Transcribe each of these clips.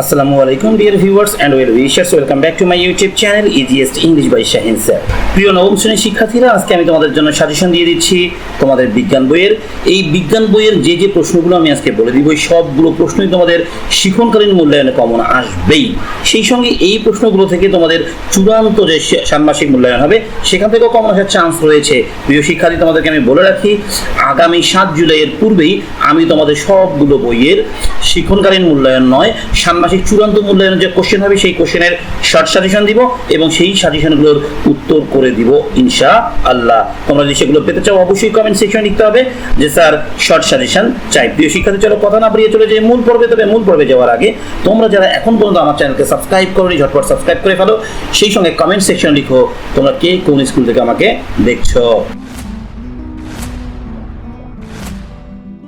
আসসালামু আলাইকুম dear viewers and well wishers welcome back to my YouTube channel easiest English by Shahin sir প্রিয় নবম শ্রেণির শিক্ষার্থীরা, আজকে আমি তোমাদের জন্য সাজেশন দিয়ে দিচ্ছি তোমাদের বিজ্ঞান বইয়ের। এই বিজ্ঞান বইয়ের যে যে প্রশ্নগুলো আমি আজকে বলে দিব সবগুলো প্রশ্নই তোমাদের শিক্ষণকালীন মূল্যায়নে কমন আসবেই। সেই সঙ্গে এই প্রশ্নগুলো থেকে তোমাদের চূড়ান্ত যে ষান্মাসিক মূল্যায়ন হবে, সেখান থেকেও কমন আসার চান্স রয়েছে। প্রিয় শিক্ষার্থী, তোমাদেরকে আমি বলে রাখি, আগামী সাত জুলাইয়ের পূর্বেই আমি তোমাদের সবগুলো বইয়ের শিক্ষণকালীন মূল্যায়ন নয়, ষান্মাসিক চূড়ান্ত মূল্যায়নের যে কোশ্চেন হবে, সেই কোশ্চেনের শর্ট সাজেশন দিব এবং সেই সাজেশনগুলোর উত্তর করে দিব ইনশা আল্লাহ তোমরা যদি সেগুলো পেতে চাও, অবশ্যই কমেন্ট সেকশনে লিখতে হবে যে, স্যার শর্ট সাজেশন চাই। প্রিয় শিক্ষার্থী, চলো কথা না বাড়িয়ে চলে যাই মূল পর্বে। তবে মূল পর্বে যাওয়ার আগে তোমরা যারা এখন পর্যন্ত আমার চ্যানেলকে সাবস্ক্রাইব করোনি, ঝটপট সাবস্ক্রাইব করে ফেলো। সেই সঙ্গে কমেন্ট সেকশন লিখো, তোমরা কে কোন স্কুল থেকে আমাকে দেখছ?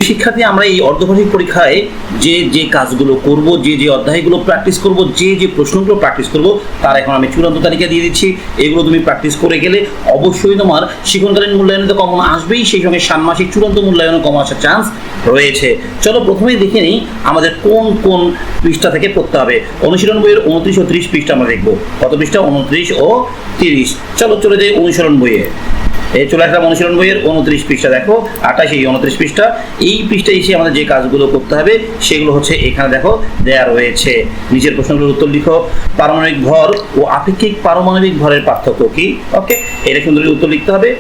শিক্ষার্থী, আমরা এই অর্ধবার্ষিক পরীক্ষায় যে যে কাজগুলো করব, যে যে অধ্যায়গুলো প্র্যাকটিস করব, যে যে প্রশ্নগুলো প্র্যাকটিস করব, তার এখন আমি চূড়ান্ত তালিকা দিয়ে দিচ্ছি। এগুলো তুমি প্র্যাকটিস করে গেলে অবশ্যই তোমার শিক্ষণকালীন মূল্যায়নে তো কমন আসবেই, সেই সঙ্গে ষান্মাসিক চূড়ান্ত মূল্যায়নে কম আসার চান্স রয়েছে। চলো প্রথমেই দেখে নিই আমাদের কোন কোন পৃষ্ঠা থেকে পড়তে হবে। অনুশীলন বইয়ের উনত্রিশ ও ত্রিশ পৃষ্ঠা আমরা দেখব। কত পৃষ্ঠা? উনত্রিশ ও তিরিশ। চলো চলে যাই অনুসরণ বইয়ে। এই চলে আসলাম অনুশীলন বইয়ের উনত্রিশ পৃষ্ঠা, দেখো, আঠাশ এই উনত্রিশ পৃষ্ঠা। এই পৃষ্ঠায় এসে আমাদের যে কাজগুলো করতে হবে, সেগুলো হচ্ছে এখানে দেখো, দেয়া রয়েছে। নিচের প্রশ্নগুলোর উত্তর লিখো। পারমাণবিক ভর ও আপেক্ষিক পারমাণবিক ভরের পার্থক্য কি? ওকে এটা সুন্দর উত্তর লিখতে হবে।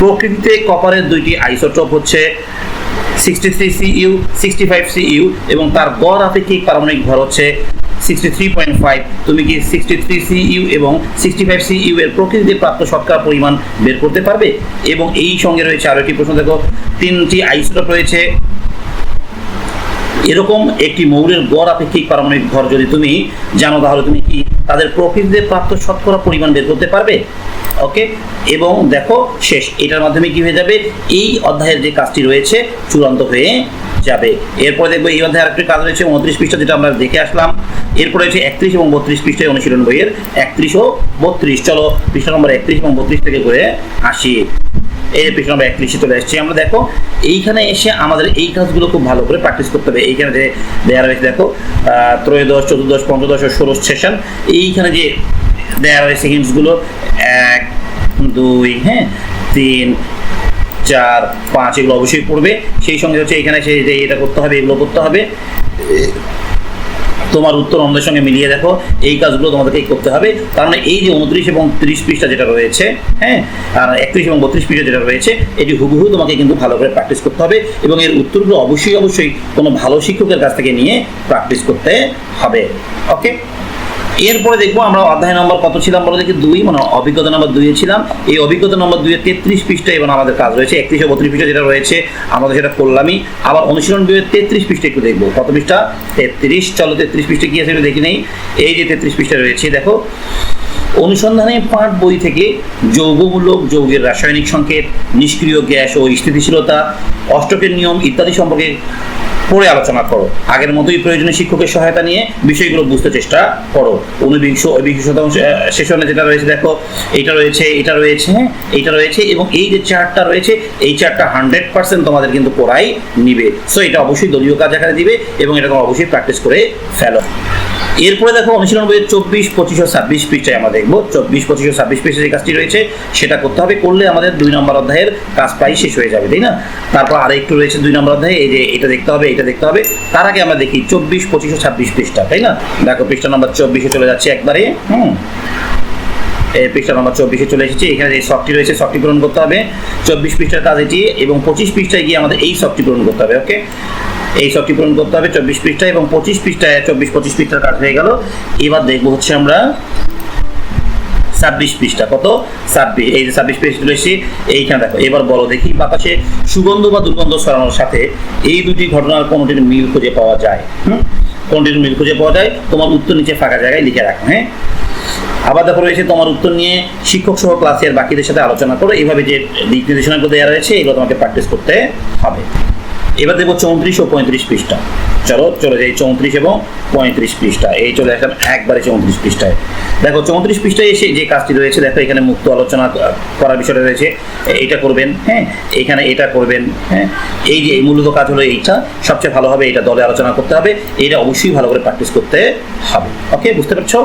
প্রকৃতিতে কপারের দুইটি আইসোটপ হচ্ছে sixty three CU sixty five CU এবং তার গড় আপেক্ষিক পারমাণবিক ভর হচ্ছে সিক্সটি থ্রি পয়েন্ট ফাইভ তুমি কি সিক্সটি থ্রি সিইউ এবং সিক্সটি ফাইভ সিইউ এর প্রকৃতিতে প্রাপ্ত শতকরা পরিমাণ বের করতে পারবে? এবং এই সঙ্গে রয়েছে আরও একটি প্রশ্ন, দেখো, তিনটি আইসোটোপ রয়েছে। এরকম একটি মৌলের গড় আপেক্ষিক পারমাণবিক ভর যদি তুমি জানো, তাহলে তুমি কি তাদের প্রকৃতিতে প্রাপ্ত শতকরা পরিমাণ বের করতে পারবে? ওকে? এবং দেখো, শেষ, এটার মাধ্যমে কি হয়ে যাবে? এই অধ্যায়ের যে কাজটি রয়েছে, চূড়ান্ত হয়ে যাবে। এরপরে দেখব এই অধ্যায়ে আরেকটি কাজ রয়েছে, উনত্রিশ পৃষ্ঠা যেটা আমরা দেখে আসলাম। এরপরে রয়েছে একত্রিশ এবং বত্রিশ পৃষ্ঠায় অনুশীলন বইয়ের একত্রিশ ও বত্রিশ। চলো পৃষ্ঠা নম্বর একত্রিশ এবং বত্রিশ থেকে করে আসি। এই পৃষ্ঠা নম্বর একত্রিশে চলে এসেছি আমরা, দেখো, এইখানে এসে আমাদের এই কাজগুলো খুব ভালো করে প্র্যাকটিস করতে হবে। এইখানে যে দেয়া রয়েছে, দেখো ত্রয়োদশ, চতুর্দশ, পঞ্চদশ ও ষোড়শ সেশন এইখানে যে দেয়া রয়েছে হিন্টসগুলো এক, দুই হ্যাঁ তিন চার, পাঁচ এগুলো অবশ্যই পড়বে। সেই সঙ্গে হচ্ছে এখানে সে যে এটা করতে হবে, এগুলো করতে হবে। তোমার উত্তর অন্যদের সঙ্গে মিলিয়ে দেখো, এই কাজগুলো তোমাদেরকে করতে হবে। তার মানে এই যে উনত্রিশ এবং ত্রিশ পৃষ্ঠা যেটা রয়েছে হ্যাঁ আর একত্রিশ এবং বত্রিশ পৃষ্ঠা যেটা রয়েছে, এটি হুবহু তোমাকে কিন্তু ভালো করে প্র্যাকটিস করতে হবে এবং এর উত্তরগুলো অবশ্যই অবশ্যই কোনো ভালো শিক্ষকের কাছ থেকে নিয়ে প্র্যাকটিস করতে হবে। ওকে এরপরে দেখব আমরা অধ্যায় নম্বর কত ছিলাম বলো দেখি? দুই মানে অভিজ্ঞতা নম্বর দুইয়ে ছিলাম। এই অভিজ্ঞতা নম্বর দুইয়ে তেত্রিশ পৃষ্ঠা এবং আমাদের কাজ রয়েছে। একত্রিশ বত্রিশ পৃষ্ঠা যেটা রয়েছে আমাদের সেটা করলামই। আবার অনুশীলন বইয়ের তেত্রিশ পৃষ্ঠা একটু দেখব। কত পৃষ্ঠা? তেত্রিশ। চলো তেত্রিশ পৃষ্ঠা কি আছে দেখি নেই। এই যে তেত্রিশ পৃষ্ঠা রয়েছে, দেখো। অনুসন্ধানে পাঠ বই থেকে যৌগমূলক, যৌগের রাসায়নিক সংকেত, নিষ্ক্রিয় গ্যাস ও স্থিতিশীলতা, অষ্টকের নিয়ম ইত্যাদি সম্পর্কে পরে আলোচনা করো। আগের মতোই প্রয়োজনীয় শিক্ষকের সহায়তা নিয়ে বিষয়গুলো বুঝতে চেষ্টা করো। ঊনবিংশ বিংশ শতাংশ সেশনে যেটা রয়েছে, দেখো এটা রয়েছে এটা রয়েছে এটা রয়েছে, এবং এই যে চারটা রয়েছে, এই চারটা হান্ড্রেড পার্সেন্ট তোমাদের কিন্তু পড়াই নিবে। সো এটা অবশ্যই দলীয় কাজ আকারে দিবে, এবং এটা তোমরা অবশ্যই প্র্যাকটিস করে ফেলো। এরপরে দেখো অনুশীলন বইয়ের চব্বিশ, পঁচিশ ও ছাব্বিশ পৃষ্ঠায় আমরা দেখব। চব্বিশ, পঁচিশ ও ছাব্বিশ পৃষ্ঠায় যে কাজটি রয়েছে, সেটা করতে হবে। করলে আমাদের দুই নম্বর অধ্যায়ের কাজ প্রায় শেষ হয়ে যাবে, তাই না? তারপর আরেকটু রয়েছে দুই নম্বর অধ্যায়ে, এই যে এটা দেখতে হবে, এটা দেখতে হবে। তার আগে আমরা দেখি চব্বিশ, পঁচিশ ও ছাব্বিশ পৃষ্ঠা, তাই না? দেখো পৃষ্ঠা নম্বর চব্বিশে চলে যাচ্ছে একবারে, হুম। এই পৃষ্ঠা নম্বর চব্বিশে চলে এসেছি। এখানে যে শখটি রয়েছে শখটি পূরণ করতে হবে। চব্বিশ পৃষ্ঠার কাজ এটি এবং পঁচিশ পৃষ্ঠায় গিয়ে আমাদের এই শখটি পূরণ করতে হবে ওকে এই শখটি পূরণ করতে হবে চব্বিশ পৃষ্ঠায় এবং পঁচিশ পৃষ্ঠায়, চব্বিশ পঁচিশ পৃষ্ঠার কাজ হয়ে গেল। এবার দেখব হচ্ছে আমরা ছাব্বিশ পৃষ্ঠা, কত? ছাব্বিশ, এই যে ছাব্বিশ পৃষ্ঠা চলে এসেছি, এইখানে দেখো, এবার বলো দেখি বাতাসে সুগন্ধ বা দুর্গন্ধ ছড়ানোর সাথে এই দুটি ঘটনার কোনোটির মিল খুঁজে পাওয়া যায়, হুম? কোনটির মিল খুঁজে পাওয়া যায়? তোমার উত্তর নিচে ফাঁকা জায়গায় লিখে রাখো হ্যাঁ? আবার দেখো রয়েছে তোমার উত্তর নিয়ে শিক্ষক সহ ক্লাসের বাকিদের সাথে আলোচনা করো এইভাবে যে দিক নির্দেশনাগুলো দেওয়া রয়েছে, এগুলো তোমাকে প্র্যাকটিস করতে হবে। এবার দেখব চৌত্রিশ ও পঁয়ত্রিশ পৃষ্ঠা। চলো, চলে যাই চৌত্রিশ এবং পঁয়ত্রিশ পৃষ্ঠা এই চলে আসলাম একবারে চৌত্রিশ পৃষ্ঠায়। দেখো, চৌত্রিশ পৃষ্ঠায় এসে যে কাজটি রয়েছে, দেখো, এখানে মুক্ত আলোচনা করার বিষয়টা রয়েছে। এইটা করবেন হ্যাঁ এখানে এটা করবেন হ্যাঁ। এই যে এই মূলত কাজ হলো এইটা। সবচেয়ে ভালো হবে এটা দলে আলোচনা করতে হবে। এটা অবশ্যই ভালো করে প্র্যাকটিস করতে হবে। ওকে বুঝতে পারছ?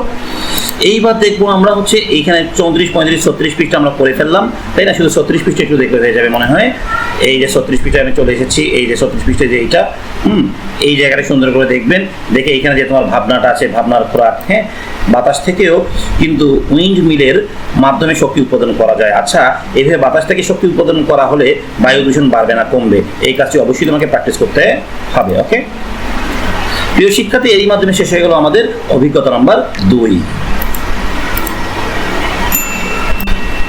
এইবার দেখব আমরা হচ্ছে এইখানে চৌত্রিশ, পঁয়ত্রিশ, ছত্রিশ পৃষ্ঠা আমরা করে ফেললাম। তাই না? শুধু ছত্রিশ পৃষ্ঠা একটু দেখলে হয়ে যাবে মনে হয়। এই যে ছত্রিশ পৃষ্ঠায় আমি চলে এসেছি, এই যে ছত্রিশ পৃষ্ঠায় যে এইটা, হুম, এই জায়গাটা সুন্দর করে দেখবেন। দেখে এইখানে যে তোমার ভাবনাটা আছে, ভাবনার খোরাক হ্যাঁ বাতাস থেকেও কিন্তু উইন্ড মিলের মাধ্যমে শক্তি উৎপাদন করা যায়। আচ্ছা এইভাবে বাতাস থেকে শক্তি উৎপাদন করা হলে বায়ু দূষণ বাড়বে না, কমবে। এই কাজটি অবশ্যই তোমাকে প্র্যাকটিস করতে হবে ওকে প্রিয় শিক্ষার্থী, এরই মাধ্যমে শেষ হয়ে গেল আমাদের অভিজ্ঞতা নাম্বার দুই।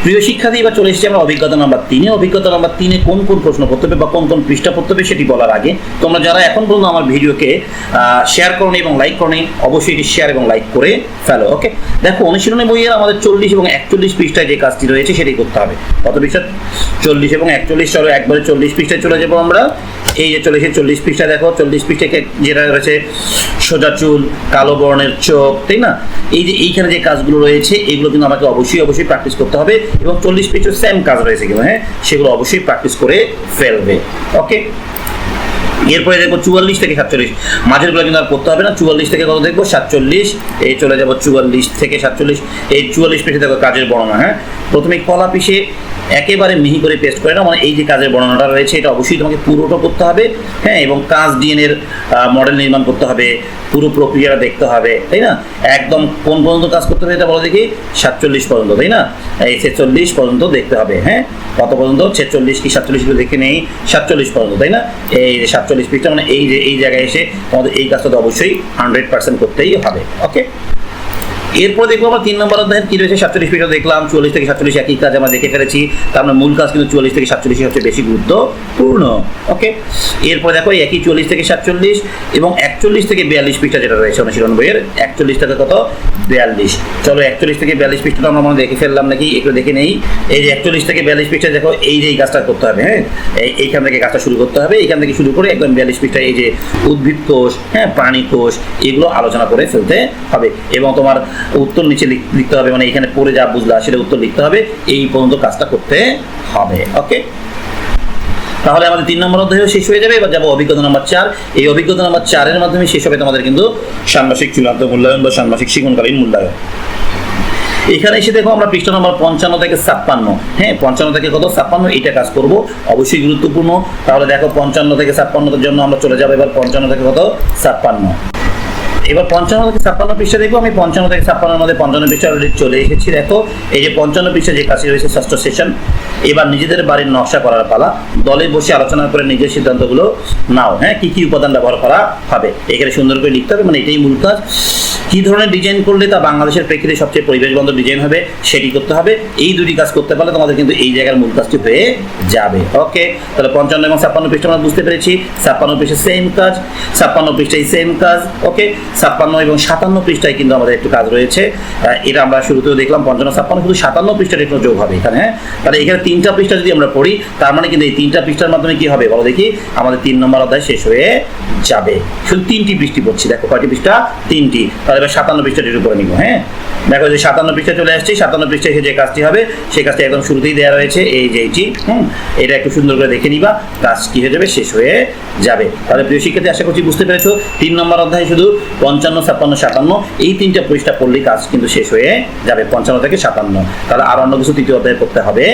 প্রিয় শিক্ষার্থী, এবার চলে এসেছি আমরা অভিজ্ঞতা নাম্বার তিনে। অভিজ্ঞতা নাম্বার তিনে কোন কোন প্রশ্ন করতে হবে বা কোন কোন পৃষ্ঠা পড়তে হবে সেটি বলার আগে তোমরা যারা এখন পর্যন্ত আমার ভিডিওকে শেয়ার করনি এবং লাইক করনি, অবশ্যই এটি শেয়ার এবং লাইক করে ফেলো ওকে দেখো অনুশীলনী বইয়ের আমাদের চল্লিশ এবং একচল্লিশ পৃষ্ঠায় যে কাজটি রয়েছে সেটি করতে হবে। কত পৃষ্ঠা? চল্লিশ এবং একচল্লিশ, চলো একবারে চল্লিশ পৃষ্ঠায় চলে যাব আমরা। এই যে চলে এসে চল্লিশ পৃষ্ঠা, দেখো, চল্লিশ পৃষ্ঠাকে যেটা রয়েছে সোজা চুল, কালো বর্ণের চোখ, তাই না? এই যে এইখানে যে কাজগুলো রয়েছে, এগুলো কিন্তু আমাকে অবশ্যই অবশ্যই প্র্যাকটিস করতে হবে এবং চল্লিশ পেজও সেম কাজ রয়েছে কিন্তু হ্যাঁ? সেগুলো অবশ্যই প্র্যাকটিস করে ফেলবে ওকে এরপরে দেখব চুয়াল্লিশ থেকে সাতচল্লিশ। মাঝের মাঝেরগুলো কিন্তু আর করতে হবে না। চুয়াল্লিশ থেকে কত দেখব? সাতচল্লিশ। এই চলে যাব চুয়াল্লিশ থেকে সাতচল্লিশ। এই চুয়াল্লিশ পেশে দেখো কাজের বর্ণনা হ্যাঁ? প্রথমে কলা পিসে একেবারে মিহি করে পেস্ট করে না মানে এই যে কাজের বর্ণনাটা রয়েছে, এটা অবশ্যই তোমাকে পুরোটা করতে হবে হ্যাঁ? এবং কাজ ডিএনএর মডেল নির্মাণ করতে হবে, পুরো প্রক্রিয়াটা দেখতে হবে, তাই না? একদম কোন পর্যন্ত কাজ করতে হবে এটা বলো দেখি। সাতচল্লিশ পর্যন্ত, তাই না? এই ছেচল্লিশ পর্যন্ত দেখতে হবে হ্যাঁ? কত পর্যন্ত? ছেচল্লিশ কি সাতচল্লিশ? দেখে নেই। সাতচল্লিশ পর্যন্ত, তাই না? এই যে সাতচল্লিশ পৃষ্ঠা মানে এই যে, এই জায়গায় এসে তোমাদের এই কাজটা তো অবশ্যই হান্ড্রেড পার্সেন্ট করতেই হবে। ওকে এরপর দেখব আমরা তিন নম্বর অধ্যায়ের কি রয়েছে, সাতচল্লিশ পিঠা দেখলাম, চুয়াল্লিশ থেকে সাতচল্লিশ একই কাজ আমরা দেখে ফেলেছি। তার মানে মূল কাজ কিন্তু চুয়াল্লিশ থেকে সাতচল্লিশ হচ্ছে বেশি গুরুত্বপূর্ণ। ওকে? এরপর দেখো, একই চুয়াল্লিশ থেকে সাতচল্লিশ এবং একচল্লিশ থেকে বিয়াল্লিশ পৃষ্ঠা যেটা রয়েছে অনুশীলন বইয়ের, একচল্লিশ থেকে কত? বিয়াল্লিশ। চলো, একচল্লিশ থেকে বিয়াল্লিশ পৃষ্ঠাটা আমরা মনে দেখে ফেললাম নাকি? একটু দেখে নেই। এই যে একচল্লিশ থেকে বিয়াল্লিশ পৃষ্ঠা, দেখো, এই যে এই কাজটা করতে হবে হ্যাঁ? এইখান থেকে কাজটা শুরু করতে হবে। এইখান থেকে শুরু করে একদম বিয়াল্লিশ পৃষ্ঠা এই যে উদ্ভিদ কোষ হ্যাঁ প্রাণী কোষ, এগুলো আলোচনা করে ফেলতে হবে। এবং তোমার উত্তর নিচে লিখতে হবে মানে এখানে পড়ে যা বুঝলা সেটা উত্তর লিখতে হবে, এই পর্যন্ত কাজটা করতে হবে ওকে তাহলে আমাদের তিন নম্বর অধ্যায় শেষ হয়ে যাবে, এবার যাব অভিজ্ঞতা নাম্বার চার। এই অভিজ্ঞতা নাম্বার চারের মাধ্যমে শেষ হবে তোমাদের কিন্তু ষান্মাসিক চূড়ান্ত মূল্যায়ন বা ষান্মাসিক শিক্ষণকালীন মূল্যায়ন। এখানে এসে দেখো আমরা পৃষ্ঠা নম্বর পঞ্চান্ন থেকে ছাপ্পান্ন। হ্যাঁ পঞ্চান্ন থেকে কত? ছাপ্পান্ন এটা কাজ করব, অবশ্যই গুরুত্বপূর্ণ। তাহলে দেখো পঞ্চান্ন থেকে ছাপ্পান্নর জন্য আমরা চলে যাব, এবার পঞ্চান্ন থেকে কত? ছাপ্পান্ন। এবার পঞ্চান্ন থেকে ছাপ্পান্ন পৃষ্ঠা দেখব। আমি পঞ্চান্ন থেকে ছাপ্পান্নের মধ্যে পঞ্চান্ন পৃষ্ঠা অলরেডি চলে এসেছি। দেখো, এই যে পঞ্চান্ন পৃষ্ঠা যে কাজটি রয়েছে, ষষ্ঠ সেশন এবার নিজেদের বাড়ির নকশা করার পালা। দলে বসে আলোচনা করে নিজের সিদ্ধান্তগুলো নাও। হ্যাঁ কি কি উপাদান ব্যবহার করা হবে? এখানে সুন্দর করে লিখতে হবে মানে এটাই মূল কাজ। কি ধরনের ডিজাইন করলে তা বাংলাদেশের প্রেক্ষিতে সবচেয়ে পরিবেশ বান্ধব ডিজাইন হবে, সেটি করতে হবে। এই দুটি কাজ করতে পারলে তোমাদের কিন্তু এই জায়গার মূল কাজটি হয়ে যাবে। ওকে তাহলে পঞ্চান্ন এবং ছাপ্পান্ন পৃষ্ঠা আমরা বুঝতে পেরেছি। ছাপ্পান্ন পৃষ্ঠা সেম কাজ, ছাপ্পান্ন পৃষ্ঠায় সেম কাজ। ওকে ছাপ্পান্ন এবং সাতান্ন পৃষ্ঠায় কিন্তু আমাদের একটু কাজ রয়েছে। এটা আমরা শুরুতেও দেখলাম, পঞ্চান্ন, ছাপ্পান্ন শুধু সাতান্ন পৃষ্ঠার একটু যোগ হবে এখানে হ্যাঁ? তাহলে এখানে তিনটা পৃষ্ঠা যদি আমরা পড়ি, তার মানে কিন্তু এই তিনটা পৃষ্ঠার মাধ্যমে কি হবে? বলো দেখি, আমাদের তিন নম্বর অধ্যায় শেষ হয়ে যাবে। শুধু তিনটি পৃষ্টি পড়ছি, দেখো কয়টি পৃষ্ঠা? তিনটি। তাহলে এবার সাতান্ন পৃষ্ঠা একটু করে নিব হ্যাঁ? দেখো যে সাতান্ন পৃষ্ঠা চলে আসছে, সাতান্ন পৃষ্ঠায় যে কাজটি হবে, সেই কাজটি একদম শুরুতেই দেওয়া রয়েছে, এই যে এইটি, হুম? এটা একটু সুন্দর করে দেখে নিবা কাজ কি হয়ে যাবে, শেষ হয়ে যাবে। তাহলে প্রিয় শিক্ষার্থী, আশা করছি বুঝতে পেরেছ, তিন নম্বর অধ্যায় শুধু পঞ্চান্ন, ছাপ্পান্ন, সাতান্ন, এই তিনটা পৃষ্ঠা পড়লেই কাজ কিন্তু শেষ হয়ে যাবে, পঞ্চান্ন থেকে সাতান্ন। তাহলে আর অন্য কিছু তৃতীয় অধ্যায় করতে হবে?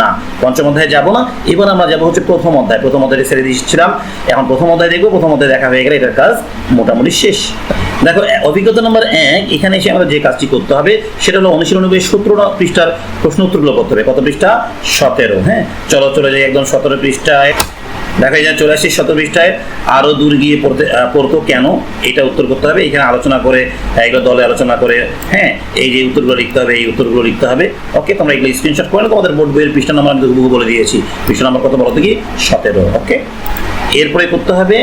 না, পঞ্চম অধ্যায়ে যাব না। এবার আমরা যাব হচ্ছে প্রথম অধ্যায়। প্রথম অধ্যায়ে ছেড়ে দিচ্ছিলাম এখন প্রথম অধ্যায় দেখব, প্রথম অধ্যায় দেখা হয়ে গেলে এটার কাজ মোটামুটি শেষ। দেখো, অভিজ্ঞতা নম্বর এক, এখানে এসে আমরা যে কাজটি করতে হবে, সেটা হলো অনুশীলনী বইয়ের সতেরো পৃষ্ঠার প্রশ্ন উত্তরগুলো করতে হবে। কত পৃষ্ঠা? সতেরো হ্যাঁ? চলো, চলে যাই একদম সতেরো পৃষ্ঠায়। দেখা যায় চলে আসি শত পৃষ্ঠায় আরও দূর গিয়ে পড়তে পড়তো কেন? এটা উত্তর করতে হবে। এখানে আলোচনা করে এগুলো দলে আলোচনা করে হ্যাঁ এই যে উত্তরগুলো লিখতে হবে, এই উত্তরগুলো লিখতে হবে। ওকে, তোমরা এগুলো স্ক্রিনশট করে তোমাদের বোর্ড বইয়ের পৃষ্ঠা নাম্বার আমি বলে দিয়েছি। পৃষ্ঠা নাম্বার কত বলো দেখি? সতেরো, ওকে? এরপরে করতে হবে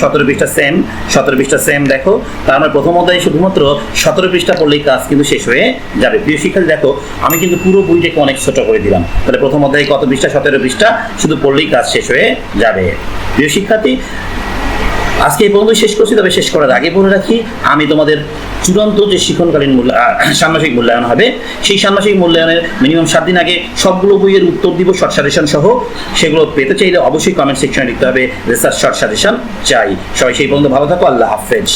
সতেরো পৃষ্ঠা সেম সতেরো পৃষ্ঠা সেম দেখো। তার মানে প্রথম অধ্যায়ে শুধুমাত্র সতেরো পৃষ্ঠা পড়লেই কাজ কিন্তু শেষ হয়ে যাবে। প্রিয় শিক্ষার্থী, দেখো, আমি কিন্তু পুরো বইটাকে অনেক ছোট করে দিলাম। তাহলে প্রথম অধ্যায়ে কত পৃষ্ঠা? সতেরো পৃষ্ঠা, শুধু পড়লেই কাজ শেষ হয়ে যাবে। প্রিয় শিক্ষার্থী আজকে এই পর্যন্ত শেষ করছি, তবে শেষ করার আগে বলে রাখি, আমি তোমাদের চূড়ান্ত যে শিক্ষণকালীন মূল্য ষান্মাসিক মূল্যায়ন হবে, সেই ষান্মাসিক মূল্যায়নের মিনিমাম সাত দিন আগে সবগুলো বইয়ের উত্তর দিব শর্ট সাজেশন সহ। সেগুলো পেতে চাইলে অবশ্যই কমেন্ট সেকশনে লিখতে হবে রিসার্চ শর্ট সাজেশন চাই। সবাই সেই পর্যন্ত ভালো থাকো, আল্লাহ হাফেজ।